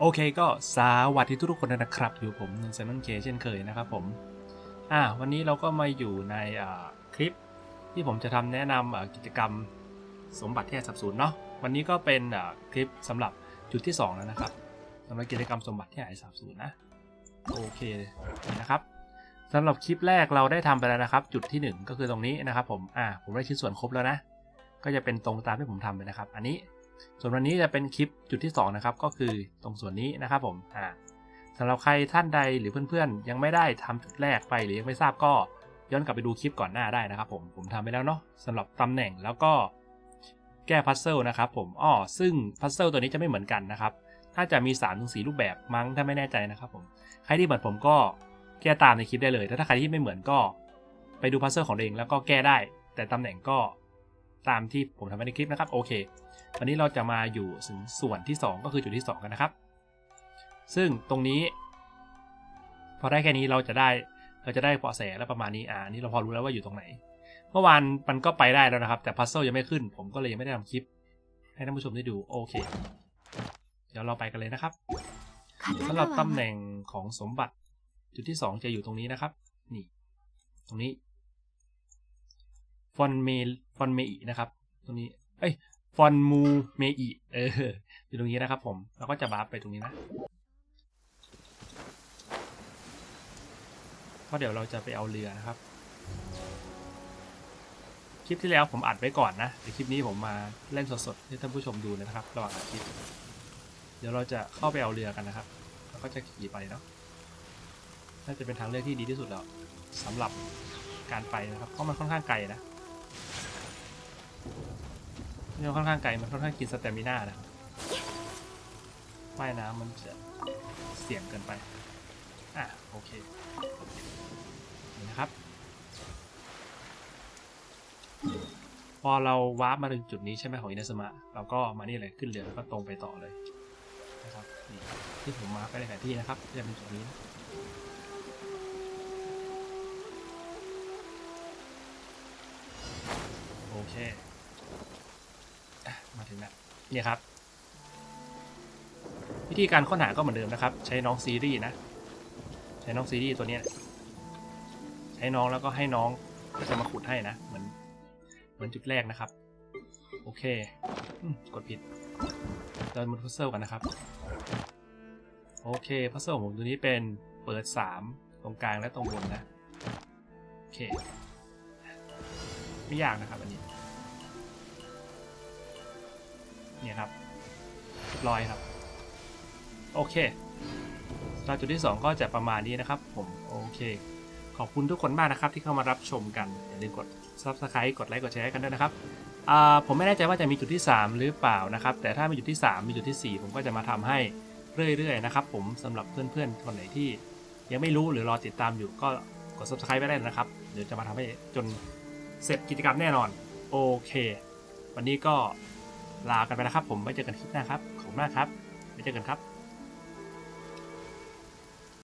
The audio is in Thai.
โอเคก็สวัสดีทุกๆคนนะครับ อยู่ผมนนท์เซนนเคเช่นเคยนะครับผมอ่าวันนี้เราก็มาอยู่ในคลิปที่ผมจะทำแนะนำกิจกรรมสมบัติที่หายสับสูญเนาะวันนี้ก็เป็นคลิปสำหรับจุดที่ 2 แล้วนะครับสำหรับกิจกรรมสมบัติที่หายสับสูญนะโอเคนะครับสำหรับคลิปแรกเราได้ทำไปแล้วนะครับ จุดที่ 1 ก็คือตรงนี้นะครับผมอ่าผมได้ชิ้นส่วนครบแล้วนะ ก็จะเป็นตรงตามที่ผมทำเลยนะครับ อันนี้ ส่วนวันนี้จะเป็นคลิปจุดที่ 2 นะครับ ก็คือตรงส่วนนี้นะครับผมอ่าสำหรับใครท่านใดหรือเพื่อนๆ ยังไม่ได้ทำจุดแรกไปหรือยังไม่ทราบก็ย้อนกลับไปดูคลิปก่อนหน้าได้นะครับผมผมทำไปแล้วเนาะสำหรับตำแหน่งแล้วก็แก้พัซเซิลนะครับผมอ้อซึ่งพัซเซิลตัวนี้จะไม่เหมือนกันนะครับถ้าจะมี3าถึงสรูปแบบมั้งถ้าไม่แน่ใจนะครับผมใครที่เหมือนผมก็แก้ตามในคลิปได้เลยแต่ถ้าใครที่ไม่เหมือนก็ไปดูพัซเซิลของเองแล้วก็แก้ได้ แต่ตำแหน่งก็ตามที่ผมทำไว้ในคลิปนะครับโอเค วันนี้เราจะมาอยู่ถึงส่วนที่ 2 ก็คือจุดที่ 2 กันนะครับ ซึ่งตรงนี้ พอได้แค่นี้เราจะได้เราจะได้เบาะแสแล้วประมาณนี้อ่าอันนี่เราพอรู้แล้วว่าอยู่ตรงไหน เมื่อวานมันก็ไปได้แล้วนะครับ แต่พัซเซิลยังไม่ขึ้น ผมก็เลยยังไม่ได้ทำคลิป ให้ท่านผู้ชมได้ดูโอเค เดี๋ยวเราไปกันเลยนะครับสำหรับตำแหน่งของสมบัติ จุดที่ 2 จะอยู่ตรงนี้นะครับ นี่ ตรงนี้ฟอนเมฟอนเมอีนะครับ ตรงนี้ เอ้ย ฟอนมูเมอิเอออยู่ตรงนี้นะครับผม แล้วก็จะบาร์ไปตรงนี้นะเพราะเดี๋ยวเราจะไปเอาเรือนะครับ คลิปที่แล้วผมอัดไว้ก่อนนะแต่คลิปนี้ผมมาเล่นสดๆให้ท่านผู้ชมดูนะครับ ระหว่างอัดคลิป เดี๋ยวเราจะเข้าไปเอาเรือกันนะครับ แล้วก็จะขี่ไปเนาะ น่าจะเป็นทางเลือกที่ดีที่สุดแล้วสำหรับการไปนะครับ เพราะมันค่อนข้างไกลนะ มันค่อนข้างไกลมันค่อนข้างกินสเตมิน่านะว่ายน้ำมันจะเสี่ยงเกินไป อะ โอเคนี่นะครับ พอเราวาร์ปมาถึงจุดนี้ใช่ไหมของอินาสมะ เราก็มานี่เลยขึ้นเรือแล้วก็ตรงไปต่อเลยนะครับนี่ที่ผมมาร์คไปในแผนที่นะครับจะเป็นจุดนี้นะโอเค อะมาถึงแล้ว เนี่ยครับ วิธีการค้นหาก็เหมือนเดิมนะครับ ใช้น้องซีรีส์นะ ใช้น้องซีรีส์ตัวเนี้ยใช้น้องแล้วก็ให้น้องจะมาขุดให้นะ เหมือนเหมือนจุดแรกนะครับ โอเคกดผิดเดินบนพัซเซิลกันนะครับ โอเคพัซเซิลของผมตัวนี้เป็นเปิด 3 ตรงกลางและตรงบนนะ โอเค ไม่ยากนะครับอันนี้ เนี่ยครับเรียบร้อยครับ โอเคสำหรับจุดที่ 2 ก็จะประมาณนี้นะครับผมโอเค ขอบคุณทุกคนมากนะครับที่เข้ามารับชมกัน อย่าลืมกด subscribe กดไลค์กดแชร์กันด้วยนะครับผมไม่แน่ใจว่าจะมีจุดที่ 3 หรือเปล่านะครับ แต่ถ้ามีจุดที่ 3 มีจุดที่ 4 ผมก็จะมาทำให้เรื่อยๆนะครับผมสำหรับเพื่อนๆคนไหนที่ยังไม่รู้หรือรอติดตามอยู่ก็กด subscribe ไว้ได้นะครับเดี๋ยวจะมาทำให้จนเสร็จกิจกรรมแน่นอน โอเค วันนี้ก็ ลากันไปนะครับ ผมไว้เจอกันคลิปหน้าครับขอบคุณมากครับไว้เจอกันครับ